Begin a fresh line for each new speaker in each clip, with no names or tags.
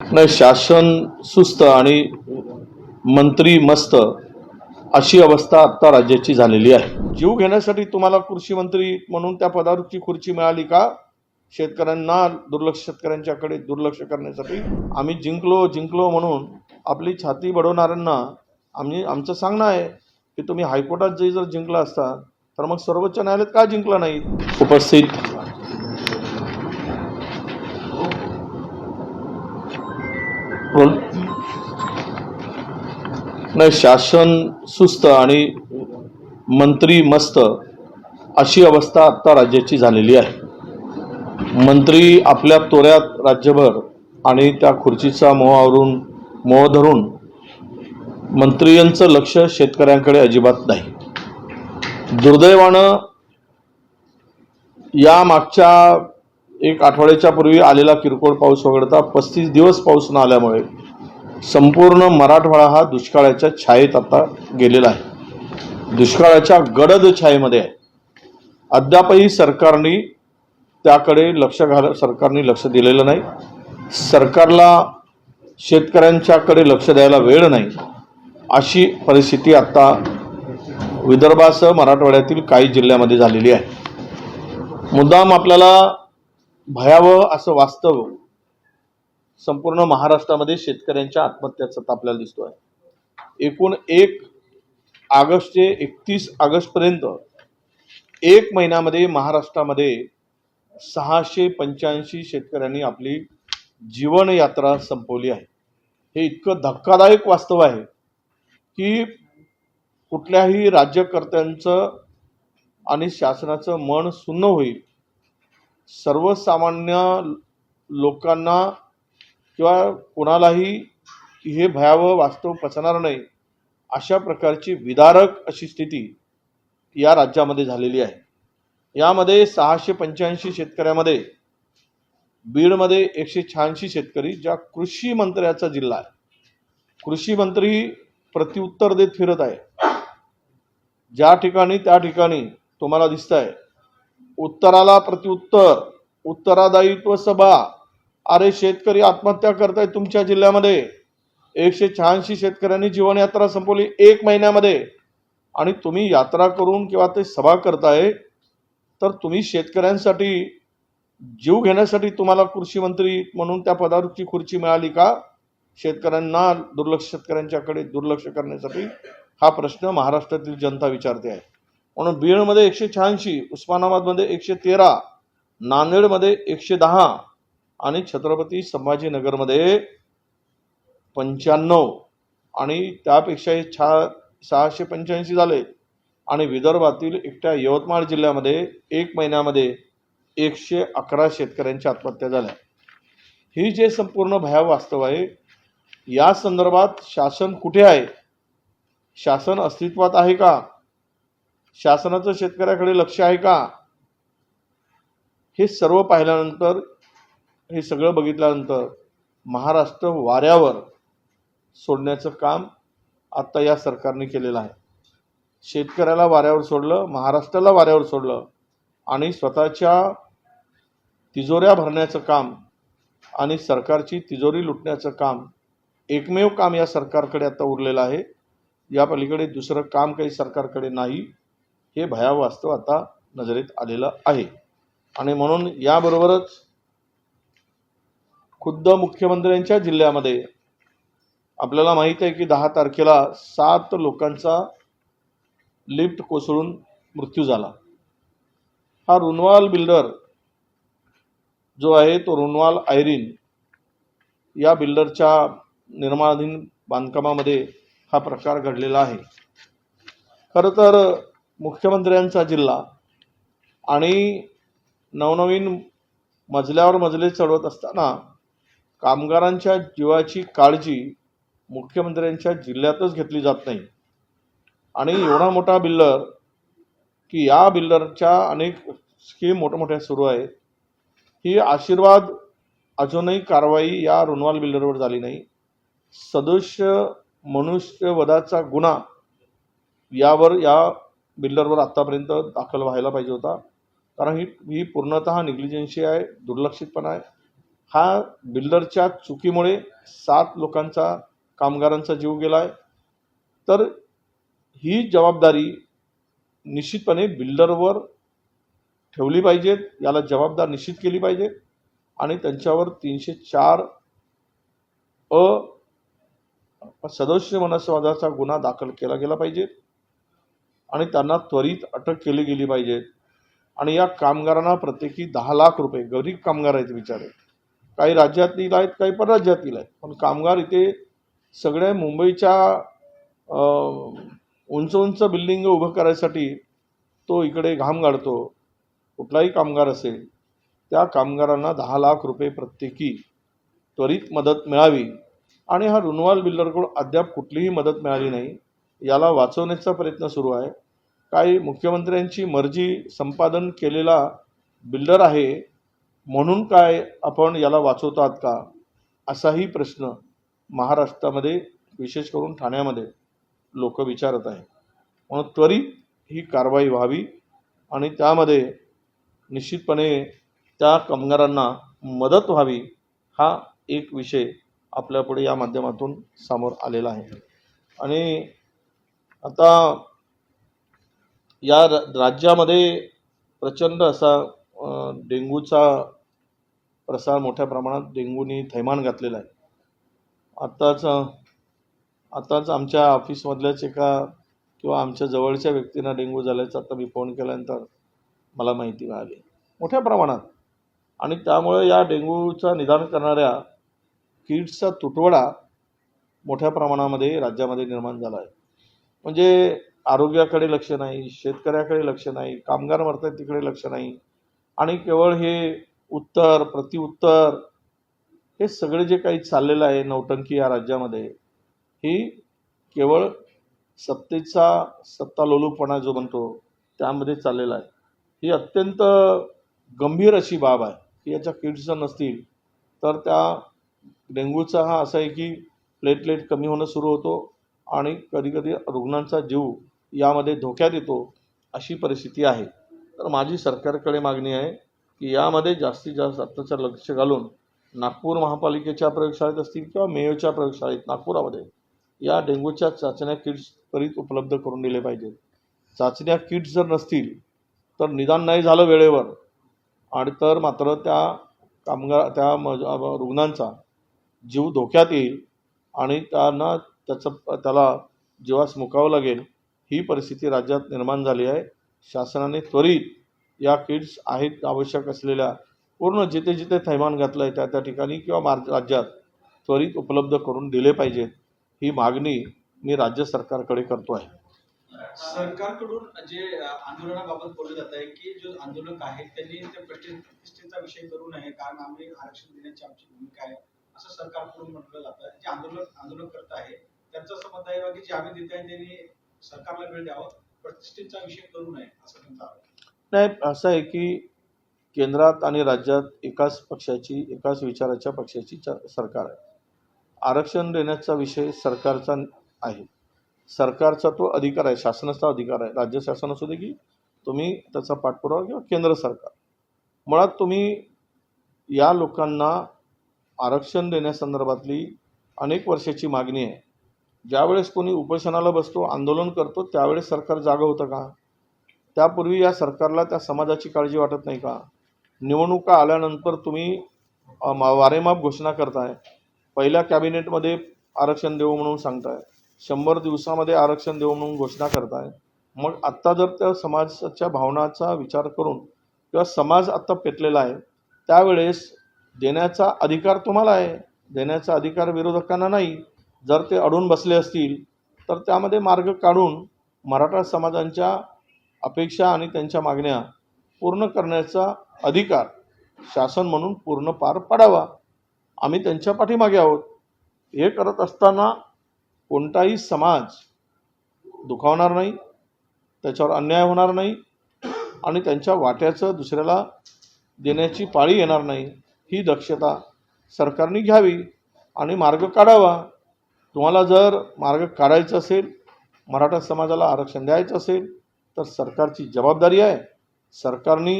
नाही शासन सुस्त आणि मंत्री मस्त अशी अवस्था आता राज्याची झालेली आहे. जीव घेण्यासाठी तुम्हाला कृषी मंत्री म्हणून त्या पदावरची खुर्ची मिळाली का? शेतकऱ्यांना दुर्लक्ष शेतकऱ्यांच्याकडे दुर्लक्ष करण्यासाठी आम्ही जिंकलो जिंकलो म्हणून आपली छाती बडवणाऱ्यांना आम्ही आमचं सांगणं आहे की तुम्ही हायकोर्टात जरी जर जिंकला असता तर मग सर्वोच्च न्यायालयात का जिंकला नाही उपस्थित नाही शासन सुस्त आणि मंत्री मस्त अशी अवस्था आता राज्याची झालेली आहे. मंत्री आपल्या तोऱ्यात राज्यभर आणि त्या खुर्चीचा मोहावरून मोह धरून मंत्रियांचं लक्ष शेतकऱ्यांकडे अजिबात नाही. दुर्दैवानं या मागच्या एक आठवड्याच्या पूर्वी आलेला किरकोळ पाऊस वगळता पस्तीस दिवस पाऊस न आल्यामुळे संपूर्ण मराठवाडा हा दुष्काळाच्या छायेत आता गेलेला आहे. दुष्काळाच्या गडद छायेमध्ये आहे. अद्यापही सरकारने त्याकडे लक्ष घाल सरकारने लक्ष दिलेलं नाही. सरकारला शेतकऱ्यांच्याकडे लक्ष द्यायला वेळ नाही. अशी परिस्थिती आत्ता विदर्भासह मराठवाड्यातील काही जिल्ह्यामध्ये झालेली आहे. मुद्दाम आपल्याला भयावह असं वास्तव संपूर्ण महाराष्ट्रामध्ये शेतकऱ्यांच्या आत्महत्याचा आपल्याला दिसतो आहे एकूण एक ऑगस्ट ते एकतीस ऑगस्टपर्यंत एक महिन्यामध्ये महाराष्ट्रामध्ये सहाशे पंच्याऐंशी शेतकऱ्यांनी आपली जीवनयात्रा संपवली आहे. हे इतकं धक्कादायक वास्तव आहे की कुठल्याही राज्यकर्त्यांचं आणि शासनाचं मन सुन्न होईल. सर्वसामान्य लोकांना किंवा कोणालाही हे भयावह वास्तव पचणार नाही अशा प्रकारची विदारक अशी स्थिती या राज्यामध्ये झालेली आहे. यामध्ये सहाशे पंच्याऐंशी शेतकऱ्यामध्ये बीडमध्ये एकशे शहाऐंशी शेतकरी ज्या कृषी मंत्र्याचा जिल्हा आहे. कृषी मंत्री प्रत्युत्तर देत फिरत आहे. ज्या ठिकाणी त्या ठिकाणी तुम्हाला दिसत आहे उत्तराला प्रत्युत्तर उत्तरादायित्व सभा अरे शेतकरी आत्महत्या करताय तुमच्या जिल्ह्यामध्ये. एकशे शहाऐंशी शेतकऱ्यांनी जीवनयात्रा संपवली एक महिन्यामध्ये. आणि तुम्ही यात्रा करून किंवा ते सभा करताय तर तुम्ही शेतकऱ्यांसाठी जीव घेण्यासाठी तुम्हाला कृषी मंत्री म्हणून त्या पदावरची खुर्ची मिळाली का? शेतकऱ्यांना दुर्लक्ष शेतकऱ्यांच्याकडे दुर्लक्ष करण्यासाठी हा प्रश्न महाराष्ट्रातील जनता विचारते आहे. म्हणून बीडमध्ये एकशे शहाऐंशी उस्मानाबादमध्ये एकशे तेरा नांदेडमध्ये एकशे दहा आणि छत्रपती संभाजीनगरमध्ये पंच्याण्णव आणि त्यापेक्षाही छा सहाशे पंच्याऐंशी झाले. आणि विदर्भातील एकट्या यवतमाळ जिल्ह्यामध्ये एक महिन्यामध्ये एकशे अकरा शेतकऱ्यांच्या आत्महत्या झाल्या. ही जे संपूर्ण भयाव वास्तव आहे या संदर्भात शासन कुठे आहे? शासन अस्तित्वात आहे का? शासनाचं शेतकऱ्याकडे लक्ष आहे का? हे सर्व पाहिल्यानंतर हे सगळं बघितल्यानंतर महाराष्ट्र वाऱ्यावर सोडण्याचं काम आत्ता या सरकारने केलेलं आहे. शेतकऱ्याला वाऱ्यावर सोडलं महाराष्ट्राला वाऱ्यावर सोडलं आणि स्वतःच्या तिजोऱ्या भरण्याचं काम आणि सरकारची तिजोरी लुटण्याचं काम एकमेव काम या सरकारकडे आता उरलेलं आहे. या पलीकडे दुसरं काम काही सरकारकडे नाही. हे भयावास्तव आता नजरेत आलेलं आहे. आणि म्हणून याबरोबरच खुद्द मुख्यमंत्र्यांच्या जिल्ह्यामध्ये. आपल्याला माहीत आहे की दहा तारखेला सात लोकांचा लिफ्ट कोसळून मृत्यू झाला. हा रुनवाल बिल्डर जो आहे तो रुनवाल आयरीन या बिल्डरच्या निर्माणाधीन बांधकामामध्ये हा प्रकार घडलेला आहे. खरं तर मुख्यमंत्र्यांचा जिल्हा आणि नवनवीन मजल्यावर मजले चढवत असताना कामगारांच्या जीवाची काळजी मुख्यमंत्र्यांच्या जिल्ह्यातच घेतली जात नाही. आणि एवढा मोठा बिल्डर की या बिल्डरच्या अनेक स्कीम मोठ्या सुरू आहेत. ही आशीर्वाद अजूनही कारवाई या रुनवाल बिल्डरवर झाली नाही. सदस्य मनुष्यवधाचा गुन्हा यावर या बिल्डरवर आत्तापर्यंत दाखल व्हायला पाहिजे होता. कारण ही ही पूर्णतः निग्लिजन्सी आहे दुर्लक्षितपणा आहे. हा बिल्डरच्या चुकीमुळे सात लोकांचा कामगारांचा जीव गेला आहे तर ही जबाबदारी निश्चितपणे बिल्डरवर ठेवली पाहिजेत याला जबाबदार निश्चित केली पाहिजे आणि त्यांच्यावर तीनशे चार अ सदस्य मनस्वादाचा गुन्हा दाखल केला गेला पाहिजे आणि त्यांना त्वरित अटक केली गेली पाहिजे. आणि या कामगारांना प्रत्येकी दहा लाख रुपये गरीब कामगार आहेत बिचारे. काही राज्यातील आहेत काही परराज्यातील आहेत. पण कामगार इथे सगळ्या मुंबईच्या उंच उंच बिल्डिंग उभं करायसाठी तो इकडे घाम गाडतो. कुठलाही कामगार असेल त्या कामगारांना दहा लाख रुपये प्रत्येकी त्वरित मदत मिळावी. आणि हा रुनवाल बिल्डरकडून अद्याप कुठलीही मदत मिळाली नाही. याला वाचवण्याचा प्रयत्न सुरू आहे. काही मुख्यमंत्र्यांची मर्जी संपादन केलेला बिल्डर आहे म्हणून काय आपण याला वाचवतात का? असाही प्रश्न महाराष्ट्रामध्ये विशेष करून ठाण्यामध्ये लोक विचारत आहे म्हणून त्वरित ही कारवाई व्हावी आणि त्यामध्ये निश्चितपणे त्या कामगारांना मदत व्हावी हा एक विषय आपल्यापुढे या माध्यमातून समोर आलेला आहे. आणि आता या राज्यामध्ये प्रचंड असा डेंग्यूचा प्रसार मोठ्या प्रमाणात डेंग्यूनी थैमान घातलेला आहे. आत्ताच आत्ताच आमच्या ऑफिसमधल्याच एका किंवा आमच्या जवळच्या व्यक्तींना डेंग्यू झाल्याचं आता मी फोन केल्यानंतर मला माहिती मिळाली. मोठ्या प्रमाणात. आणि त्यामुळे या डेंगूचा निदान करणाऱ्या किट्सचा तुटवडा मोठ्या प्रमाणामध्ये राज्यामध्ये निर्माण झाला आहे. म्हणजे आरोग्याकडे लक्ष नाही शेतकऱ्याकडे लक्ष नाही कामगार मरतात तिकडे लक्ष नाही आणि केवळ हे उत्तर प्रतिउत्तर हे सगळे जे काही चाललेलं आहे नौटंकी या राज्यामध्ये ही केवळ सत्तेचा सत्ता लोलूपणा जो म्हणतो त्यामध्ये चाललेला आहे. ही अत्यंत गंभीर अशी बाब आहे की याच्या किट्स जर नसतील तर त्या डेंग्यूचा हा असा आहे की प्लेटलेट कमी होणं सुरू होतो आणि कधीकधी रुग्णांचा जीव यामध्ये धोक्यात येतो अशी परिस्थिती आहे. तर माझी सरकारकडे मागणी आहे की यामध्ये जास्तीत जास्त आत्ताचं लक्ष घालून नागपूर महापालिकेच्या प्रयोगशाळेत असतील किंवा मेयोच्या प्रयोगशाळेत नागपुरामध्ये या डेंग्यूच्या चाचण्या किट्स त्वरित उपलब्ध करून दिले पाहिजेत. चाचण्या किट्स जर नसतील तर निदान नाही झालं वेळेवर. आणि तर मात्र त्या कामगार त्या मज रुग्णांचा जीव धोक्यात येईल आणि त्यांना त्याचं त्याला जीवास मुकावं लागेल. ही परिस्थिती राज्यात निर्माण झाली आहे. शासनाने त्वरित या किट्स आहेत आवश्यक असलेल्या पूर्ण जिथे जिथे थैमान घातलं आहे त्या त्या ठिकाणी किंवा मार राज्यात त्वरित उपलब्ध करून दिले पाहिजेत ही मागणी मी राज्य सरकारकडे करतो आहे.
सरकारकडून जे आंदोलनाबाबत बोललं जात आहे की जो आंदोलक आहेत त्यांनी त्या प्रतिष्ठेचा विषय करू नये. कारण आम्ही आरक्षण देण्याची आमची भूमिका आहे. असं सरकारकडून म्हटलं जातं जे आंदोलक आंदोलन करत आहे त्यांचं असं मत आहे की जे आम्ही देत आहे त्यांनी सरकारला वेळ द्यावा. प्रतिष्ठेचा विषय करू नये असं
नाही असं आहे की केंद्रात आणि राज्यात एकाच पक्षाची एकाच विचाराच्या पक्षाची च- सरकार आहे. आरक्षण देण्याचा विषय सरकारचा आहे. सरकारचा तो अधिकार आहे शासनाचा अधिकार आहे. राज्य शासन असू दे की तुम्ही त्याचा पाठपुरावा किंवा केंद्र सरकार. मुळात तुम्ही या लोकांना आरक्षण देण्यासंदर्भातली अनेक वर्षाची मागणी आहे. ज्यावेळेस कोणी उपोषणाला बसतो आंदोलन करतो त्यावेळेस सरकार जागं होतं का? त्यापूर्वी या सरकारला त्या समाजाची काळजी वाटत नाही का? निवडणुका आल्यानंतर तुम्ही मा- वारेमाप घोषणा करताय. पहिल्या कॅबिनेटमध्ये आरक्षण देऊ म्हणून सांगताय. शंभर दिवसामध्ये आरक्षण देऊ म्हणून घोषणा करताय. मग आत्ता जर त्या समाजाच्या भावनाचा विचार करून किंवा समाज आत्ता पेटलेला आहे त्यावेळेस देण्याचा अधिकार तुम्हाला आहे. देण्याचा अधिकार विरोधकांना नाही. जर ते अडून बसले असतील तर त्यामध्ये मार्ग काढून मराठा समाजांच्या अपेक्षा आणि त्यांच्या मागण्या पूर्ण करण्याचा अधिकार शासन म्हणून पूर्ण पार पाडावा. आम्ही त्यांच्या पाठीमागे आहोत. हे करत असताना कोणताही समाज दुखावणार नाही त्याच्यावर अन्याय होणार नाही आणि त्यांच्या वाट्याचं दुसऱ्याला देण्याची पाळी येणार नाही. ही दक्षता सरकारने घ्यावी आणि मार्ग काढावा. तुम्हाला जर मार्ग काढायचा असेल मराठा समाजाला आरक्षण द्यायचं असेल तर सरकारची जबाबदारी आहे. सरकारने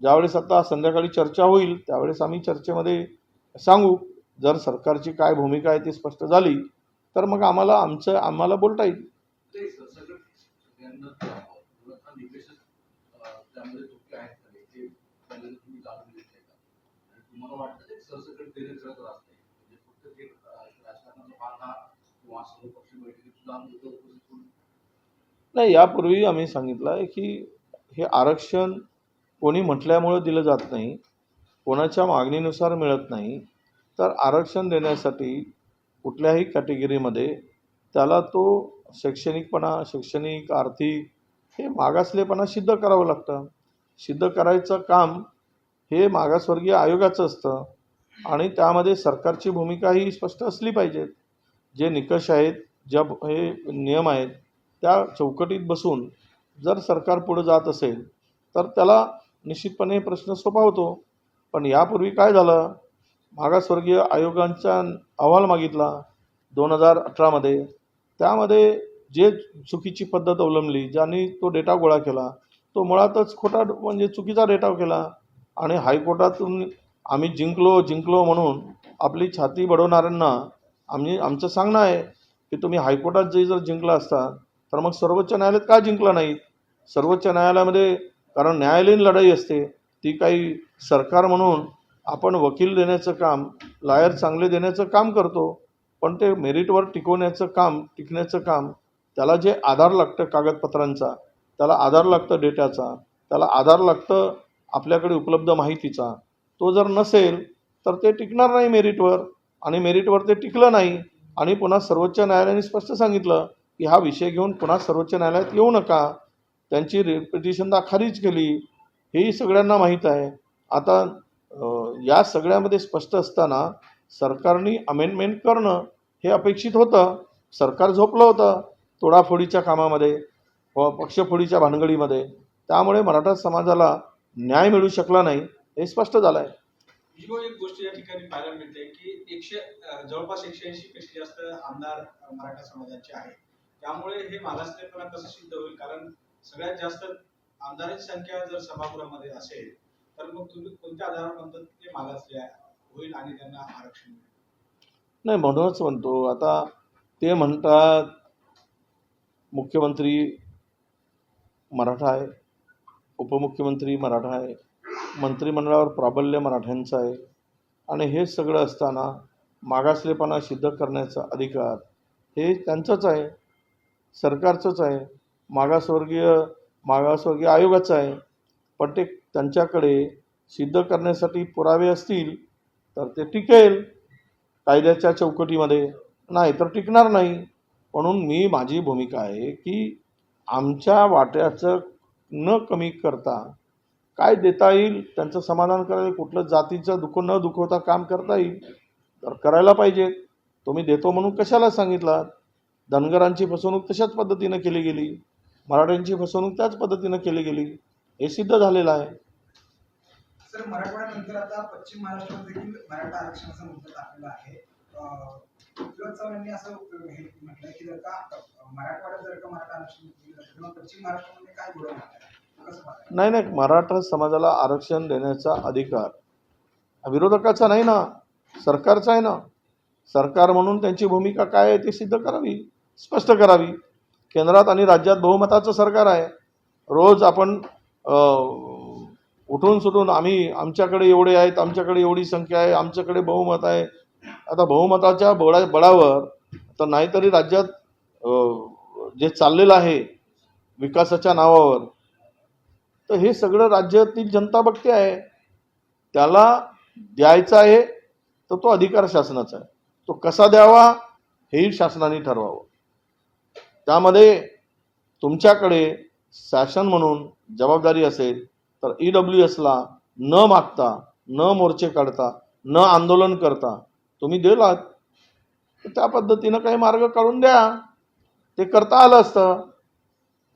ज्यावेळेस आता संध्याकाळी चर्चा होईल त्यावेळेस आम्ही चर्चेमध्ये सांगू. जर सरकारची काय भूमिका आहे ती स्पष्ट झाली तर मग आम्हाला आमचं आम्हाला बोलता येईल.
नाही
यापूर्वी आम्ही सांगितलं आहे की हे आरक्षण कोणी म्हटल्यामुळं दिलं जात नाही कोणाच्या मागणीनुसार मिळत नाही तर आरक्षण देण्यासाठी कुठल्याही कॅटेगरीमध्ये त्याला तो शैक्षणिकपणा शैक्षणिक आर्थिक हे मागासलेपणा सिद्ध करावं लागतं. सिद्ध करायचं काम हे मागासवर्गीय आयोगाचं असतं आणि त्यामध्ये सरकारची भूमिका ही स्पष्ट असली पाहिजेत. जे निकष आहेत ज्या हे नियम आहेत त्या चौकटीत बसून जर सरकार पुढे जात असेल तर त्याला निश्चितपणे प्रश्न सोपा होतो. पण यापूर्वी काय झालं? मागासवर्गीय आयोगांचा अहवाल मागितला दोन हजार अठरामध्ये त्यामध्ये जे चुकीची पद्धत अवलंबली ज्यांनी तो डेटा गोळा केला तो मुळातच खोटा म्हणजे चुकीचा डेटा केला. आणि हायकोर्टातून आम्ही जिंकलो जिंकलो म्हणून आपली छाती बडवणाऱ्यांना आम्ही आमचं सांगणं आहे की तुम्ही हायकोर्टात जे जर जिंकला असता तर मग सर्वोच्च न्यायालयात का जिंकला नाही? सर्वोच्च न्यायालयामध्ये कारण न्यायालयीन लढाई असते ती काही सरकार म्हणून आपण वकील देण्याचं काम लायर चांगले देण्याचं काम करतो पण ते मेरिटवर टिकवण्याचं काम टिकण्याचं काम त्याला जे आधार लागतं कागदपत्रांचा त्याला आधार लागतं डेटाचा त्याला आधार लागतं आपल्याकडे उपलब्ध माहितीचा तो जर नसेल तर ते टिकणार नाही मेरिटवर आणि मेरिटवर ते टिकलं नाही. आणि पुन्हा सर्वोच्च न्यायालयाने स्पष्ट सांगितलं की हा विषय घेऊन पुन्हा सर्वोच्च न्यायालयात येऊ नका. त्यांची रिपिटिशनदा खारीज केली. हेही सगळ्यांना माहीत आहे. आता या सगळ्यामध्ये स्पष्ट असताना सरकारने अमेंडमेंट करणं हे अपेक्षित होतं. सरकार झोपलं होतं तोडाफोडीच्या कामामध्ये व पक्षफोडीच्या भानगडीमध्ये. त्यामुळे मराठा समाजाला न्याय मिळू शकला नाही हे स्पष्ट झालं आहे
एक गोष्ट या ठिकाणी पाहायला मिळते की एकशे जवळपास एकशे ऐंशी पेक्षा जास्त आमदार मराठा समाजाचे आहेत. त्यामुळे हे मागासलेपणा कसं सिद्ध होईल? कारण सगळ्यात जास्त आमदारांची संख्या जर सभागृहामध्ये असेल तर मग तुम्ही कोणत्या आधारावर म्हणतात ते मागासले होईल आणि त्यांना आरक्षण मिळेल?
नाही म्हणूनच म्हणतो. आता ते म्हणतात मुख्यमंत्री मराठा आहे उपमुख्यमंत्री मराठा आहे मंत्रिमंडळावर प्राबल्य मराठ्यांचं आहे. आणि हे सगळं असताना मागासलेपणा सिद्ध करण्याचा अधिकार हे त्यांचंच आहे. सरकारचंच आहे. मागासवर्गीय मागासवर्गीय आयोगाचं आहे. पण ते त्यांच्याकडे सिद्ध करण्यासाठी पुरावे असतील तर ते टिकेल. कायद्याच्या चौकटीमध्ये नाही तर टिकणार नाही. म्हणून मी माझी भूमिका आहे की आमच्या वाट्याचं न कमी करता काय देता येईल त्यांचं समाधान करायला कुठलं जातीचं दुःख न दुखवता काम करता येईल तर करायला पाहिजे. तुम्ही देतो म्हणून कशाला सांगितलात? धनगरांची फसवणूक तशाच पद्धतीनं केली गेली. मराठ्यांची फसवणूक त्याच पद्धतीनं केली गेली. हे सिद्ध झालेलं आहे? नाही नाही. मराठा समाजाला आरक्षण देण्याचा अधिकार विरोधकाचा नाही ना? सरकारचा आहे ना? सरकार म्हणून त्यांची भूमिका काय आहे ते सिद्ध करावी. स्पष्ट करावी. केंद्रात आणि राज्यात बहुमताचं सरकार आहे. रोज आपण उठून सुटून आम्ही आमच्याकडे एवढे आहेत आमच्याकडे एवढी संख्या आहे आमच्याकडे बहुमत आहे. आता बहुमताच्या बळा बळावर तर नाहीतरी राज्यात जे चाललेलं आहे विकासाच्या नावावर तर हे सगळं राज्यातील जनता बघते आहे. त्याला द्यायचा आहे तर तो अधिकार शासनाचा आहे. तो कसा द्यावा हेही शासनाने ठरवावं. त्यामध्ये तुमच्याकडे शासन म्हणून जबाबदारी असेल तर ई डब्ल्यू एसला न मागता न मोर्चे काढता न आंदोलन करता तुम्ही दिलात तर त्या पद्धतीनं काही मार्ग काढून द्या. ते करता आलं असतं.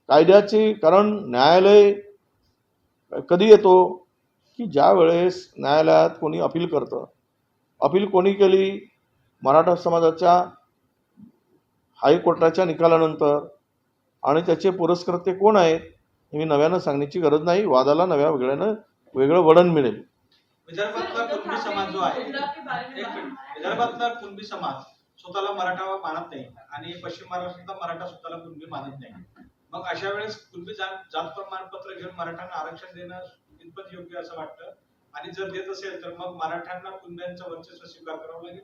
कायद्याची कारण न्यायालय कधी येतो? की ज्या वेळेस न्यायालयात कोणी अपील करतं. अपील कोणी केली? मराठा समाजाच्या हायकोर्टाच्या निकालानंतर. आणि त्याचे पुरस्कर्ते कोण आहेत हे मी नव्यानं सांगण्याची गरज नाही. वादाला नव्या वेगळ्यानं वेगळं वळण मिळेल.
विदर्भातला कुणबी समाज जो आहे विदर्भातला कुणबी समाज स्वतःला मराठा मानत नाही आणि पश्चिम महाराष्ट्रातला मराठा स्वतःला कुणबी मानत नाही. मग अशा वेळेस कुणबी जात जात प्रमाणपत्र घेऊन मराठ्यांना आरक्षण देणं कितपत योग्य असं वाटतं. आणि जर देत असेल तर मग मराठ्यांना कुणब्यांचं वर्चस्व स्वीकार करावं लागेल.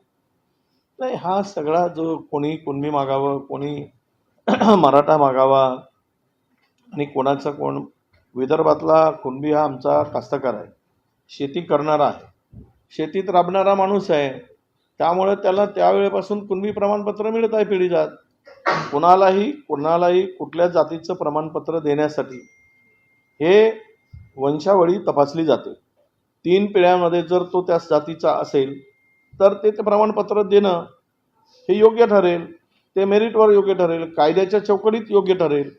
नाही हा सगळा जो कोणी कुणबी मागावं कोणी मराठा मागावा आणि कोणाचा कोण विदर्भातला कुणबी हा आमचा कास्तकार आहे. शेती करणारा आहे. शेतीत राबणारा माणूस आहे. त्यामुळे त्याला त्यावेळेपासून कुणबी प्रमाणपत्र मिळत आहे पिढीजात. कुणालाही कुणालाही कुठल्या जातीचं प्रमाणपत्र देण्यासाठी हे वंशावळी तपासली जाते. तीन पिढ्यामध्ये जर तो त्या जातीचा असेल तर ते ते प्रमाणपत्र देणं हे योग्य ठरेल ते मेरिटवर योग्य ठरेल कायद्याच्या चौकटीत योग्य ठरेल.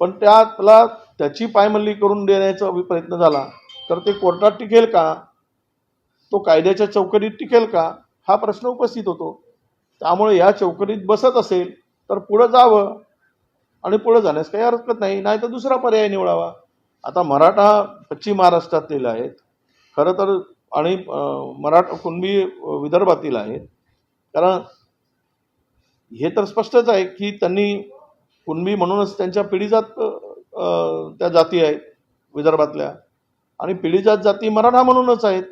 पण त्याला त्याची पायमल्ली करून देण्याचा प्रयत्न झाला तर ते कोर्टात टिकेल का? तो कायद्याच्या चौकटीत टिकेल का? हा प्रश्न उपस्थित होतो. त्यामुळे या चौकटीत बसत असेल तर पुढं जावं आणि पुढं जाण्यास काही हरकत नाही नाही तर दुसरा पर्याय निवडावा. आता मराठा पश्चिम महाराष्ट्रातील आहेत. खरं तर आणि मराठा कुणबी विदर्भातील आहेत. कारण हे तर स्पष्टच आहे की त्यांनी कुणबी म्हणूनच त्यांच्या पिढीजात त्या जाती आहेत विदर्भातल्या. आणि पिढीजात जाती मराठा म्हणूनच आहेत.